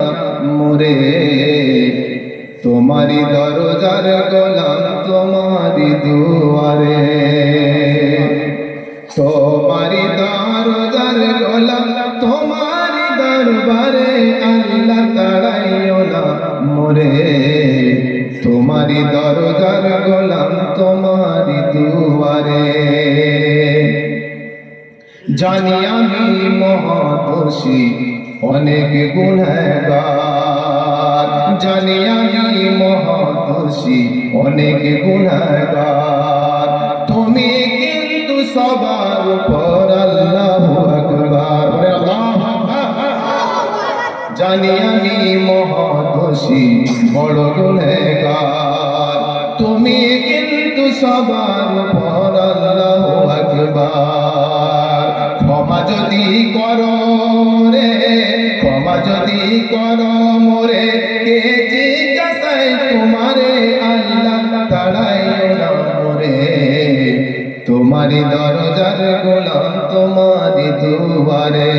মোরে, তোমারি দরজার গোলাম তোমারি দুয়ারে। তোমারি দরজার গোলাম তোমারি দরবারে, আল্লাহ তাড়াইও না মোরে। তোমারি দরজার গোলাম তোমারি দুয়ারে। জানি আমি মহাদোষী অনেক গুণগার জানি আমি মহাদোষী, অনেক গুণগার তুমি কিন্তু সবার উপর আল্লাহ আকবার। জানি আমি মহাদোষী, বড় গুণগার তুমি কিন্তু সবার উপর আল্লাহ আকবার। ক্ষমা যদি করো রে ক্ষমা যদি করো মোরে, কে জিজ্ঞাসায় তোমারে আল্লাহ তাড়াইও না মোরে? তোমারি দরজার গোলাম তোমারি দুয়ারে।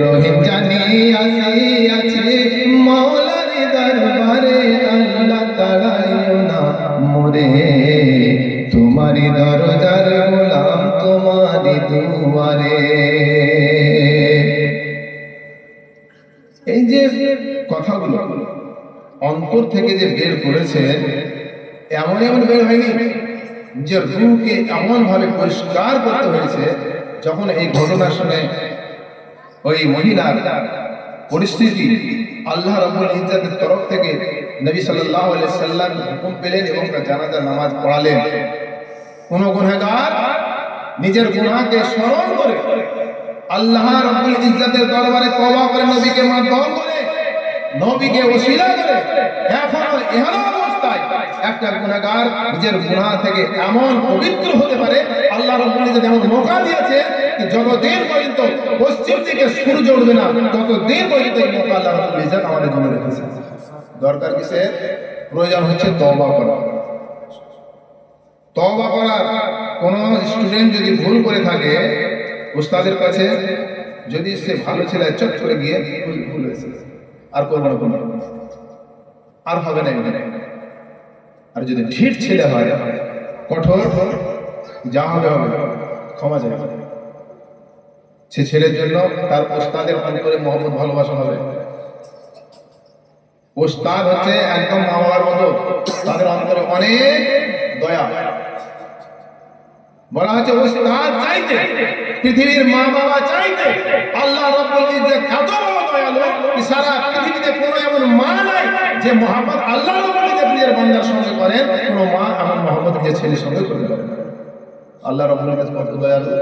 রহিম জানি আসি আছে অন্তর থেকে যে বের করেছে, এমন এমন বের হয়নি যে রুহকে এমন ভাবে পরিষ্কার করতে হয়েছে, যখন এই ঘটনা শুনে ওই মহিলার পরিস্থিতি আল্লাহ রাবুল ইজ্জাতের তরফ থেকে নবী আলাইহি সাল্লাম হুকুম পেলেন এবং জানাজা, নামাজ পড়ালেন। কোন গুনাহগার নিজের গুনাহকে স্মরণ করে আল্লাহ রাব্বুল ইজ্জাতের দরবারে তওবা করে নবীকে মাধ্যম করে নবীকে ওসিলা করে এখনও এহনো অবস্থায় একটা গুনাহগার নিজের গুনাহ থেকে এমন পবিত্র হতে পারে, আল্লাহ রাব্বুল ইজ্জাত এমন মৌকা দিয়েছে যে যতদিন পর্যন্ত পশ্চিম থেকে সূর্য উঠবে না, ততদিন পর্যন্ত এই মৌকা আল্লাহ রাব্বুল ইজ্জাত আমাদের জন্য রেখেছে। দরকার কিসে প্রয়োজন হচ্ছে তওবা করা। তওবা করার কোন স্টুডেন্ট যদি ভুল করে থাকে, উস্তাদের কাছে যদি সে ভালো ছেলে চট করে গিয়ে ভুল ভুল হয়েছে। আর করব না কোনো। আর হবে না এমনি। আর যদি ঢিট ছেলে হয়, কঠোর, যা হবে হবে। ক্ষমা যায় সে ছেলের জন্য তার ওস্তাদের অন্তরে মহব্বত, ভালোবাসা হবে। ওস্তাদ হচ্ছে একদম মা বাবার মতো। তাদের অন্তরে অনেক দয়া। বলা হচ্ছে ওস্তাদ চাইতে, পৃথিবীর মা বাবা চাইতে, আল্লাহ রাব্বুল ইজ্জত এত বড় দয়ালু সারা মা নাই যে মোহাম্মদ আল্লাহ ইজ্জত নিজের বান্দার সঙ্গে করেন, কোনো মা এমন মোহাম্মদ নিজের ছেলের সঙ্গে পারে আল্লাহ রাব্বুল কত দয়ালু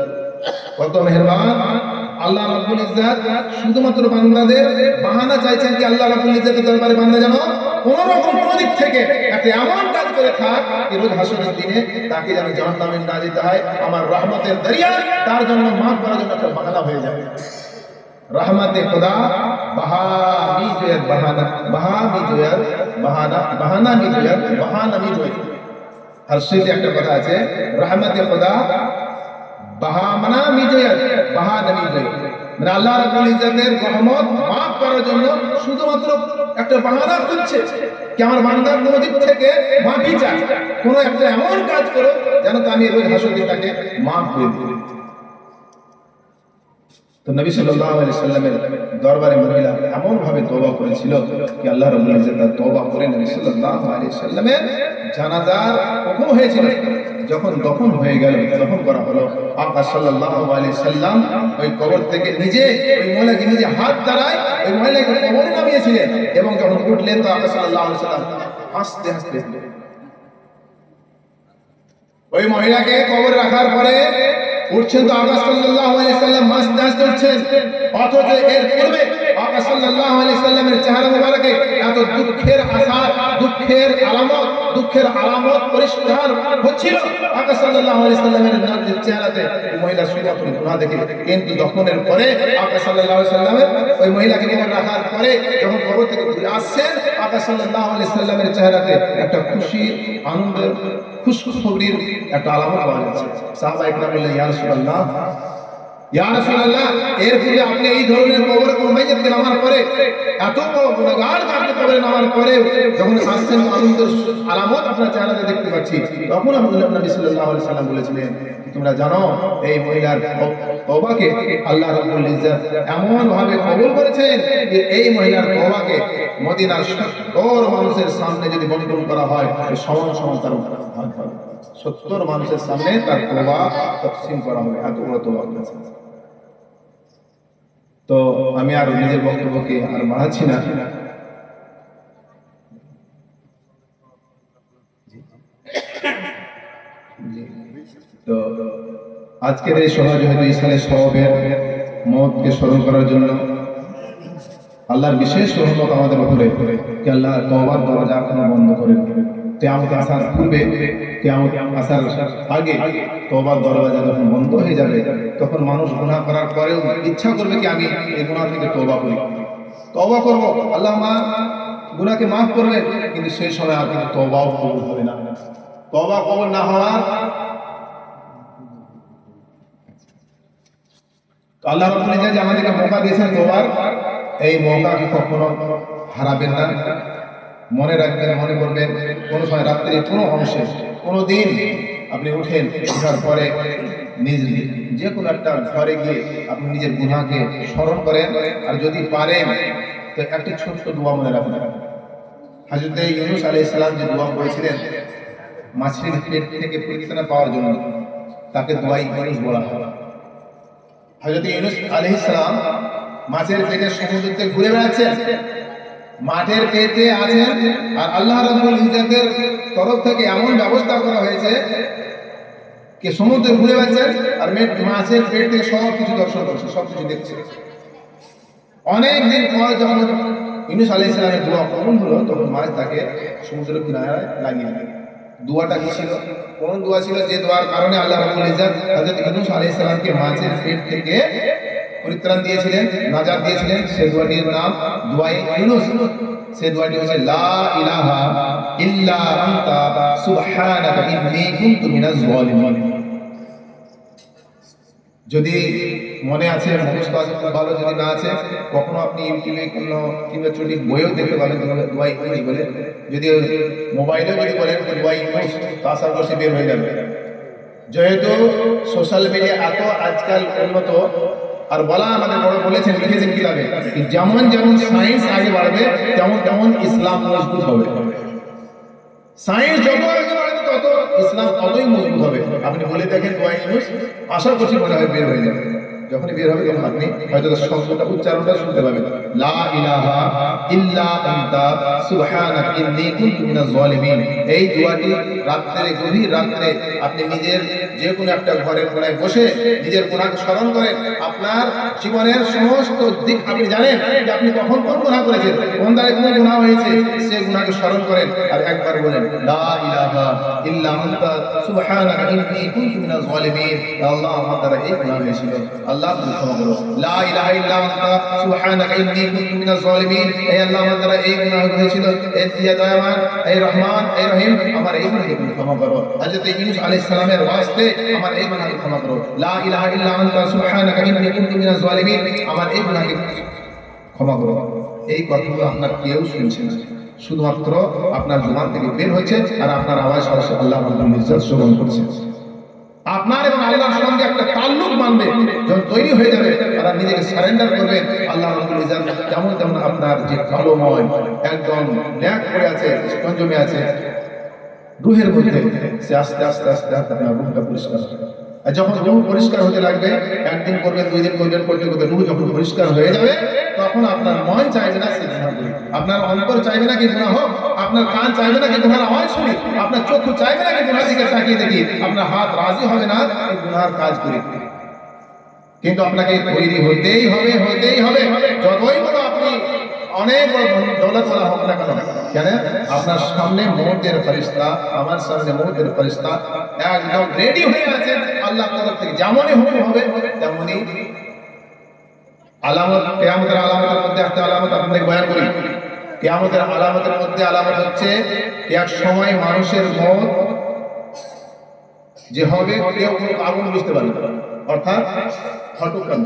আল্লাহ রাব্বুল ইজ্জত শুধুমাত্র বান্দাদের বাহানা চাইছেন কি আল্লাহ রাব্বুল ইজ্জতের দরবারে বান্দা যেন কোন রকম কোন দিক থেকে একটা এমন কাজ করে থাক কি রোজ হাসরের দিনে তাকে যেন জাহান্নামে না যেতে হয়, আমার রহমতের দরিয়া তার জন্য মাফ করার জন্য একটা বাহানা হয়ে যাবে। রহমতে খুদা বাহানা বাহানা বাহানা কথা আছে মানে আল্লাহ মাফ করার জন্য শুধুমাত্র একটা বাহানা খুঁজছে কি আমার বান্দা কোন দিক থেকে মাফি চায়, কোন একটা এমন কাজ করো যেন তো আমি রোজ তাকে মাফ করে দিই। তো নবী সাল্লামের দরবারে মহিলা এমন ভাবে করেছিল কি আল্লাহ করে নবী সাল্লাল্লাহু আলাইহি সাল্লামের জানাজার হুকুম হয়েছিল। যখন দফন হয়ে গেল দফন করা হলো আকা সাল্লাল্লাহু আলাইহি সাল্লাম ওই কবর থেকে নিজে ওই মহিলাকে নিজে হাত দ্বারায় ওই মহিলাকে কবরে নামিয়েছিলেন এবং যখন উঠলেন তো আকা সাল্লাল্লাহু আলাইহি সাল্লাম হাসতে হাসতে ওই মহিলাকে কবর রাখার পরে উঠছেন তো আকাশ সাল্লাল্লাহু আলাইহি সাল্লাম হাসতে হাসতে উঠছেন অথচ এর পূর্বে আকাশ সাল্লাল্লাহু আলাইহি সাল্লামের চেহারা মোবারকে এত দুঃখের আসার দুঃখের আলামত দুঃখের আলামত পরিষ্কার হচ্ছিল আকাশ সাল্লাল্লাহু আলাইসাল্লামের চেহারাতে। ওই মহিলা শুধুমাত্র গুনাহ দেখে কিন্তু দফনের পরে আকাশ সাল্লাল্লাহু আলাইহি সাল্লামের ওই মহিলাকে কবর রাখার পরে যখন কবর থেকে ঘুরে আসছেন আকাশ সাল্লাল্লাহু আলাইহি সাল্লামের চেহারাতে একটা খুশি, আনন্দের, খুশখবরির একটা আলামত পাওয়া যাচ্ছে। সাহাবা একরাম বললেন তোমরা জানো, এই মহিলার তওবাকে আল্লাহ রাব্বুল এমন ভাবে কবুল করেছেন যে এই মহিলার তওবাকে মদিনার সত্তর মানুষের সামনে যদি বন্টন করা হয় সমান সমান তার সত্তর মানুষের সামনে তার তওবা তকসিম করা হবে, এত বড় তওবা করেছে তো আমি আর নিজের বক্তব্যকে আর বাড়াচ্ছি না। তো আজকের এই সমাজ হয়তো ইসলামের সবের মতকে স্মরণ করার জন্য আল্লাহর বিশেষ রহমত আমাদের উপরে। আল্লাহ তওবার দরজা এখনও বন্ধ করে কেয়ামত আসার পূর্বে, কেয়ামত আসার আগে তওবার দরজা যখন বন্ধ হয়ে যাবে, তখন মানুষ গুনাহ করার পরেও ইচ্ছা করবে কি আমি এই গুনাহ থেকে তওবা করি। তওবা করব, আল্লাহ মা গুনাহকে মাফ করবেন, কিন্তু সেই সময় আর কিন্তু তওবাও কবুল হবে না। তওবা কবুল না হওয়ার আল্লাহ ইজ্জত আমাদেরকে মৌকা দিয়েছেন তোবার এই মৌকাকে কখনো হারাবেন না। মনে রাখবেন, মনে করবেন, কোনো সময় রাত্রির কোনো অংশে, কোনো দিন আপনি উঠেন ওঠার পরে নিজ যে কোনো একটা ঘরে গিয়ে আপনি নিজের গুনাহকে স্মরণ করেন। আর যদি পারেন, তো একটি ছোট্ট দোয়া মনে রাখবেন। হাজরতে ইউনুস আলাইহিস সালাম যে দোয়া করেছিলেন মাছের পেট থেকে পরিত্রাণ পাওয়ার জন্য, তাকে দোয়াই ইউনুস বলা হয়। হযরত ইউনুস আলাইহিস সালাম মাছের পেটে সমুদ্রতে ঘুরে বেড়াচ্ছেন। মাঠের পেটে আছেন আর আল্লাহ রাব্বুল ইজ্জতের তরফ থেকে এমন ব্যবস্থা করা হয়েছে কে সমুদ্রে ঘুরে বেড়াচ্ছেন আর মাছের পেট থেকে সব কিছু দর্শন করছে, সব কিছু দেখছে। অনেক দিন পর যখন ইউনুস আলাইহিস সালামের দোয়া কবুল হলো, তখন মাছ তাকে সমুদ্রের কিনারায় লাগিয়ে দিল। দোয়াটা কি ছিল? কোন দোয়া ছিল? যে দোয়ার কারণে আল্লাহ রাব্বুল ইজ্জত হযরত ইউনূস আলাইহিস সালামকে মাছের পেট থেকে পরিত্রাণ দিয়েছিলেন, নাজাত দিয়েছিলেন সেই দোয়াটির নাম দোয়াই ইউনূস। সেই দোয়াটি হচ্ছে লা ইলাহা ইল্লা আনতা, সুবহানাকা ইন্নী কুনতু মিনাজ জালিমিন যদি মনে আছে, মুখস্থ আছে ভালো, যদি না আছে, কখনো আপনি ইউটিউবে কোনো কিংবা চটি বইও দেখতে পাবেন দোয়াই ইউনুস বলে। যদি মোবাইলেও যদি বলেন দোয়াই ইউনুস, তো আশা করছি বের হয়ে যাবে। যেহেতু সোশ্যাল মিডিয়া এত আজকাল উন্নত আর বলা আমাদের বড় বলেছেন, লিখেছেন কিতাবে কি যেমন যেমন সায়েন্স আগে বাড়বে, তেমন তেমন ইসলাম মজবুত হবে। সায়েন্স যত আগে বাড়বে, তত ইসলাম ততই মজবুত হবে। আপনি বলে দেখেন আশা করছি মনে হয় বের হয়ে যাবে। যখনই বের হবে তখন আপনি হয়তো শব্দটা, উচ্চারণটা শুনতে পাবেন। লা ইলাহা ইল্লা আনতা, সুবহানাকা ইন্নী কুনতু মিনাজ জালিমিন এই দোয়াটি গভীর আপনি নিজের যে কোনো একটা ঘরের কোণায় বসে নিজের গুনাহকে স্মরণ করেন আপনার জীবনের সমস্ত দিক আপনি জানেন যে আপনি কখন কোন গুনাহ করেছেন, কোন দ্বারে কোন গুনাহ হয়েছে সেই গুনাহকে স্মরণ করেন আর একবার বলেন আল্লাহ আমার এই আল্লাহ ক্ষমা করো। লা ইলাহা ইল্লা আনতা এই হয়েছিল। রহমান আমার এই গুনাহকে ক্ষমা করো। লা ইলাহা ইল্লা আনতা সুবহানাকা ইন্নী কুনতু মিনাজ জালিমিন আমার এই গুনাহকে ক্ষমা করো। এই কথাগুলো আপনার কেউ শুনছে না। শুধুমাত্র আপনার জোমান থেকে বের হচ্ছে আর আপনার আওয়াজ সরাসরি আল্লাহ রাব্বুল ইজ্জত শ্রবণ করছে। আপনার এবং আল্লাহর সঙ্গে একটা তাল্লুক বানবে যখন তৈরি হয়ে যাবে, তারা নিজেকে সারেন্ডার করবে। আল্লাহ যেমন যেমন আপনার যে কালোময়, একদম ন্যাক করে আছে জমে আছে রুহের মধ্যে। সে আস্তে আস্তে আস্তে আস্তে আপনার রুহটা পরিষ্কার। আর যখন রুহ পরিষ্কার হতে লাগবে, একদিন করবেন, দুই দিন করবেন করতে করতে রুহ যখন পরিষ্কার হয়ে যাবে, তখন আপনার মন চাইবে না সে গুনাহ করি। আপনার অন্তর চাইবে না কি গুনাহ হোক, আপনার কান চাইবে না কি গুনার আওয়াজ শুনি, আপনার চক্ষু চাইবে না কি গুনার দিকে তাকিয়ে দেখি, আপনার হাত রাজি হবে না, এই গুনার কাজ করি। কিন্তু আপনাকে তৈরি হতেই হবে হতেই হবে, যতই বড় আপনি অনেক আপনার সামনে মৌতের ফরিস্তা আমার সামনে মৌতের ফরিস্তা একদম রেডি হয়ে আছে আল্লাহ তরফ থেকে। যেমনই হবে, তেমনই আলামত, কেয়ামতের আলামতের মধ্যে একটা আলামত আপনাদের বয়ান করি। কেয়ামতের আলামতের মধ্যে আলামত হচ্ছে, এক সময় মানুষের মত যে হবে, কেউ কোনো আগুন বুঝতে পারবে অর্থাৎ হটকান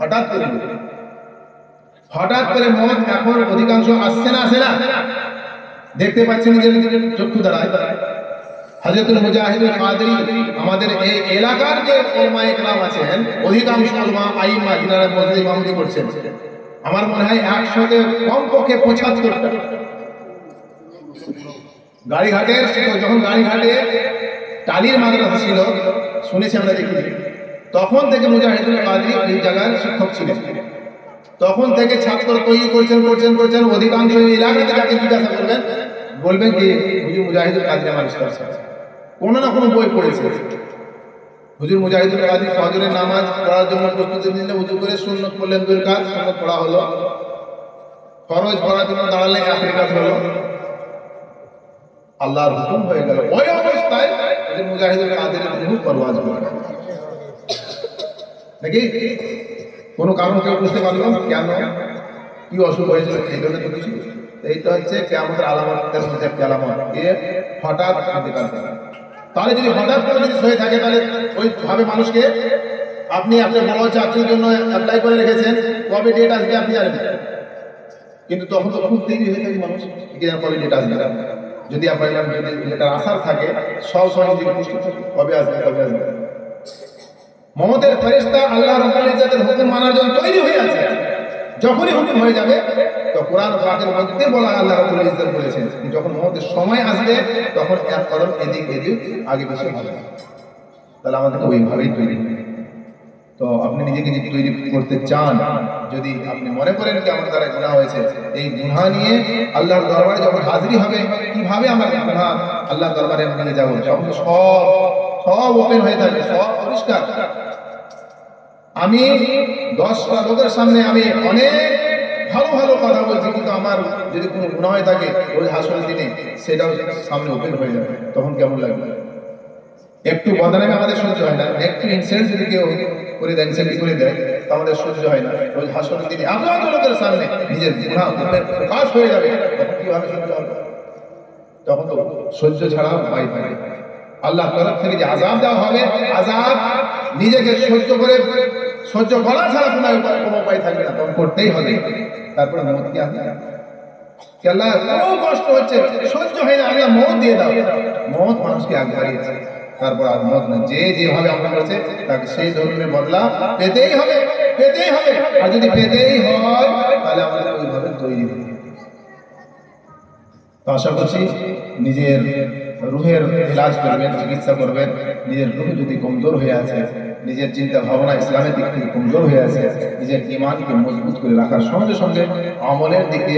হঠাৎ করে। হঠাৎ করে মত এখন অধিকাংশ আসছে না, আসে না। দেখতে পাচ্ছেন নিজের চক্ষু দ্বারায়। হজরতুল মুজাহিদুল কাদরি আমাদের এই এলাকার যে ওলমা একরাম আছেন, অধিকাংশ ওলমা আইমা যিনারা মসজিদ ইমামতি করছেন, আমার মনে হয় একসাথে কমপক্ষে পঁচাত্তরটা গাড়িঘাটে যখন গাড়িঘাটে টালির মাদ্রাসা ছিল, শুনেছি আমরা দেখি। তখন থেকে মুজাহিদুল কাদরি এই জায়গার শিক্ষক ছিলেন। তখন থেকে ছাত্র তৈরি করছেন করছেন করছেন, অধিকাংশ এলাকাতে যাকে জিজ্ঞাসা করবেন, বলবেন কি, হুজুর মুজাহিদুল কাদরি আমার কোনো না কোনো বই পড়েছে। হুজুর মুজাহিদুল কাদরি ফজরের নামাজ পড়ার জন্য প্রস্তুতি নিলে হুজুর করে সুন্নত করলেন কাজ সুন্নত পড়া হলো। ফরজ পড়ার জন্য দাঁড়ালে রেখাত হলো। আল্লাহর হুকুম হয়ে গেল। ওই অবস্থায় হুজুর মুজাহিদুল কাদের রূহ পরওয়াজ করে নাকি? কোনো কারণ কেউ বুঝতে পারল? কেন? কি অসুখ হয়েছিল? এই জন্য তো কিছু এইটা হচ্ছে কেমন আলামতের মধ্যে একটি আলামত। এ হঠাৎ ইন্তেকাল। তাহলে যদি হঠাৎ করে যদি হয়ে থাকে তাহলে ওইভাবে মানুষকে আপনি আপনার বড় চাকরির জন্য অ্যাপ্লাই করে রেখেছেন কবে ডেট আসবে আপনি জানেন কিন্তু তখন তো খুব দেরি হয়ে থাকে মানুষ। কি কবে ডেট আসবে? যদি আপনার যদি যেটা আসার থাকে সব সময় থাকে, কবে আসবে কবে আসবে মমতের ফেরেশতা আল্লাহ রাব্বুল ইজ্জতের হুকুম মানার জন্য তৈরি হয়ে আছে, যখনই হুকুম হয়ে যাবে, তো কোরআন পাকের মধ্যে বলা আল্লাহ রাব্বুল ইজ্জত বলেছেন যখন মমতের সময় আসবে, তখন এক কদম এদিক এদিক আগে পিছিয়ে হবে। তাহলে আমাদেরকে ওইভাবেই তৈরি। তো আপনি নিজেকে যদি তৈরি করতে চান, যদি আপনি মনে করেন যে আমার দ্বারা গুণা হয়েছে, এই গুণা নিয়ে আল্লাহর দরবারে যখন হাজিরি হবে, কীভাবে আমার গুণা আল্লাহর দরবারে আমি যাব? তখন সব সব ওপেন হয়ে থাকবে সব পরিষ্কার। আমি দশটা লোকের সামনে আমি অনেক ভালো ভালো কথা বলছি, কিন্তু আমার যদি কোনো গুণা হয়ে থাকে ওই হাসল দিনে, সেটাও সামনে ওপেন হয়ে যাবে। তখন কেমন লাগবে? একটু বদনামে আমাদের সহ্য হয় না। একটু ইনসেন্স যদি কেউ করে দেয় ইনসেন্টি করে দেয়, তো সহ্য হয় না। ওই হাসন দিনে এত এত লোকের সামনে নিজের গুণা প্রকাশ হয়ে যাবে। তখন কীভাবে সহ্য হবে? তখন তো সহ্য ছাড়া উপায় থাকে আল্লাহ তরফ থেকে যে আজাব দেওয়া হবে আজাব নিজেকে সহ্য করে, সহ্য করা ছাড়া কোনো উপায় থাকবে না, তখন করতেই হবে। তারপরে মত কি আসবে? আল্লাহ হচ্ছে, সহ্য হয় না দিয়ে দাও। মানুষকে তারপর যে আমরা তাকে সেই বদলা পেতেই হবে পেতেই হবে। আর যদি পেতেই হয় ওইভাবে তৈরি আশা করছি নিজের রুহের ইলাজ করবেন, চিকিৎসা করবেন, নিজের রুহ যদি কমজোর হয়ে আছে, নিজের চিন্তা ভাবনা ইসলামের দিক থেকে কমজোর হয়ে আছে, নিজের ইমানকে মজবুত করে রাখার সঙ্গে সঙ্গে আমলের দিকে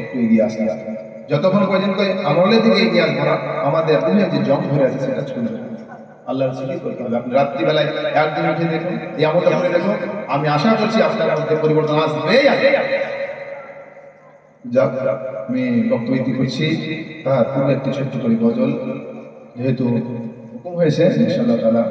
একটু এগিয়ে আসতে হবে। যতক্ষণ পর্যন্ত আমলের দিকে এগিয়ে আসব না, আমাদের রুহের যে জং ধরে আছে সেটা ছুটে যাবে। আল্লাহর জিকির করতে হবে? আপনি রাত্রিবেলায় একদিন উঠে দেখুন এই আমলটা করে দেখুন, আমি আশা করছি আপনার মধ্যে পরিবর্তন আসবে। যাক, আমি বক্তব্য করছি। তার পূর্বে একটি ছোট্ট করে গজল, যেহেতু হুকুম হয়েছে, ইনশাআল্লাহ তাআলা